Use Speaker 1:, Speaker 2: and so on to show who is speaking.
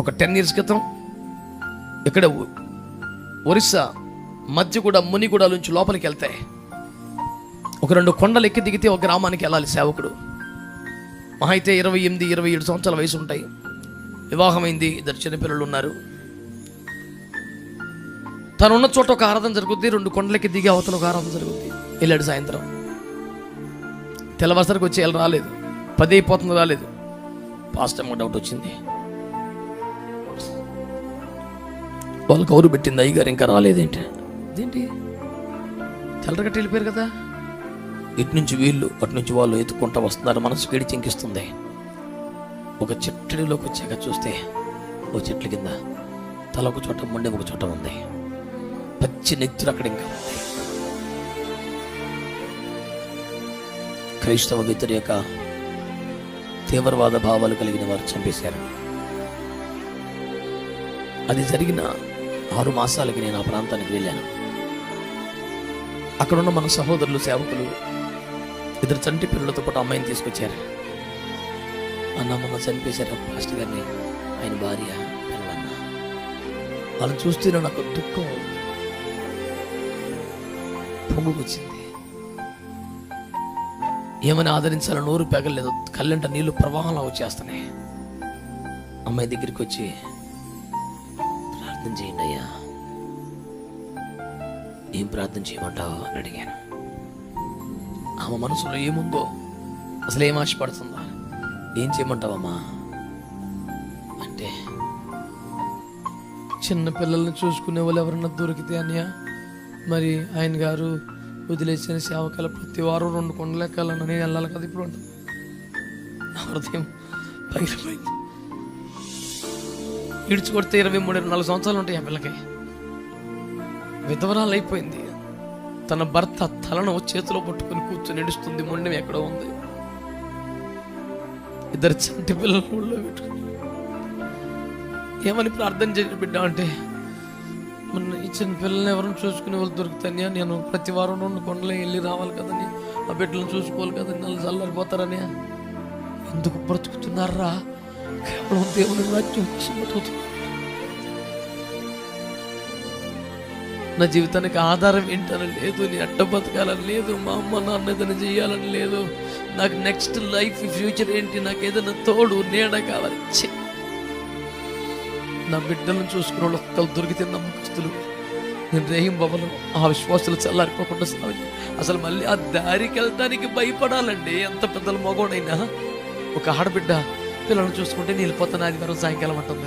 Speaker 1: ఒక ten years క్రితం ఇక్కడ ఒరిస్సా మధ్య కూడా మునిగూడ నుంచి లోపలికి వెళ్తాయి ఒక రెండు కొండలు ఎక్కి దిగితే ఒక గ్రామానికి వెళ్ళాలి సేవకుడు. మహా అయితే ఇరవై ఎనిమిది ఇరవై ఏడు సంవత్సరాల వయసు ఉంటాయి. వివాహమైంది ఇద్దరు చిన్నపిల్లలు ఉన్నారు. తను ఉన్న చోట ఒక ఆరాధన జరుగుద్ది రెండు కొండలకి దిగి అవతల ఒక ఆరాధన జరుగుద్ది. వెళ్ళాడు సాయంత్రం. తెల్లవారుసరికి వచ్చి వెళ్ళి రాలేదు పది అయిపోతుంది రాలేదు. పాస్ట్ టైం డౌట్ వచ్చింది. వాళ్ళు కౌరు పెట్టింది అయ్యగారు ఇంకా రాలేదేంటి? ఇదేంటి తెల్లరగట్టి వెళ్ళిపోయారు కదా. ఇటు నుంచి వీళ్ళు అటు నుంచి వాళ్ళు ఎత్తుకుంటా వస్తున్నారు. మనసు వేడి చింకిస్తుంది. ఒక చెట్టులోకి వచ్చాక చూస్తే ఓ చెట్ల కింద తల ఒక చోట మొండెం ఒక చోట ఉంది. పచ్చి నెత్తురు అక్కడ ఇంకా ఉంది. క్రైస్తవ వ్యతిరేక తీవ్రవాద భావాలు కలిగిన వారు చంపేశారు. అది జరిగిన ఆరు మాసాలకి నేను ఆ ప్రాంతానికి వెళ్ళాను. అక్కడున్న మన సహోదరులు సేవకులు ఇద్దరు చంటి పిల్లలతో పాటు అమ్మాయిని తీసుకొచ్చారు. అన్న మొన్న చనిపేశారు పాస్టర్ గారిని ఆయన భార్య పిల్లన్న వాళ్ళని చూస్తేనే నాకు దుఃఖం పొంగుకొచ్చింది. ఏమని ఆదరించాలో నోరు పెగలేదు. కళ్ళంట నీళ్ళు ప్రవాహంలో వచ్చేస్తున్నాయి. అమ్మాయి దగ్గరికి వచ్చి ప్రార్థన చేయండి అయ్యా. ఏం ప్రార్థన చేయమంటావు అని అడిగాను. ఆమె మనసులో ఏముందో అసలు ఏం ఆశపడుతుందా? ఏం చేయమంటావమ్మా? అంటే చిన్న పిల్లల్ని చూసుకునే వాళ్ళు ఎవరన్నా దొరికితే అన్నయ్య మరి ఆయన గారు వదిలేసిన సేవకాల ప్రతి వారం రెండు కొండలెక్కాలని నేను వెళ్ళాలి కదా ఇప్పుడు నా హృదయం పగిలిపోయింది. ఇడిచి కొడితే ఇరవై మూడు ఇరవై నాలుగు సంవత్సరాలు ఉంటాయి ఆ పిల్లకి. విధవరాలు అయిపోయింది. తన భర్త తలను చేతిలో పట్టుకొని కూర్చొని నడుస్తుంది మొండెం ఎక్కడో ఉంది. ఇద్దరు చంటి పిల్లలు ఊళ్ళో పెట్టుకుని. ఏమని ప్రార్థన చేసి బిడ్డ అంటే మొన్న ఇచ్చిన పిల్లల్ని ఎవరిని చూసుకునే వాళ్ళు దొరుకుతాయని నేను ప్రతి వారం రెండు కొండలు వెళ్ళి రావాలి కదని ఆ బిడ్డలను చూసుకోవాలి కదని నన్ను చల్లారిపోతారని ఎందుకు బ్రతుకుతున్నారా? కేవలం దేవుని రాజ్యం కోసం నా జీవితానికి ఆధారం ఏంటని లేదు నీ అడ్డ బతకాలని లేదు మా అమ్మ నాన్న ఏదైనా చేయాలని లేదు. నాకు నెక్స్ట్ లైఫ్ ఫ్యూచర్ ఏంటి నాకు ఏదైనా తోడు నీడ కావాలి. నా బిడ్డలను చూసుకున్న వాళ్ళు ఒక్కరు దొరికితే నమ్మకస్తులు. నేను రేహిం బాబులు ఆ విశ్వాసులు చల్లారిపోకుండా సాగు అసలు మళ్ళీ ఆ దారికి వెళ్ళడానికి భయపడాలండి. ఎంత పెద్దల మగోడైనా. ఒక ఆడబిడ్డ పిల్లలను చూసుకుంటే నేను వెళ్ళిపోతాను ఆదివారం సాయంకాలం ఉంటుంది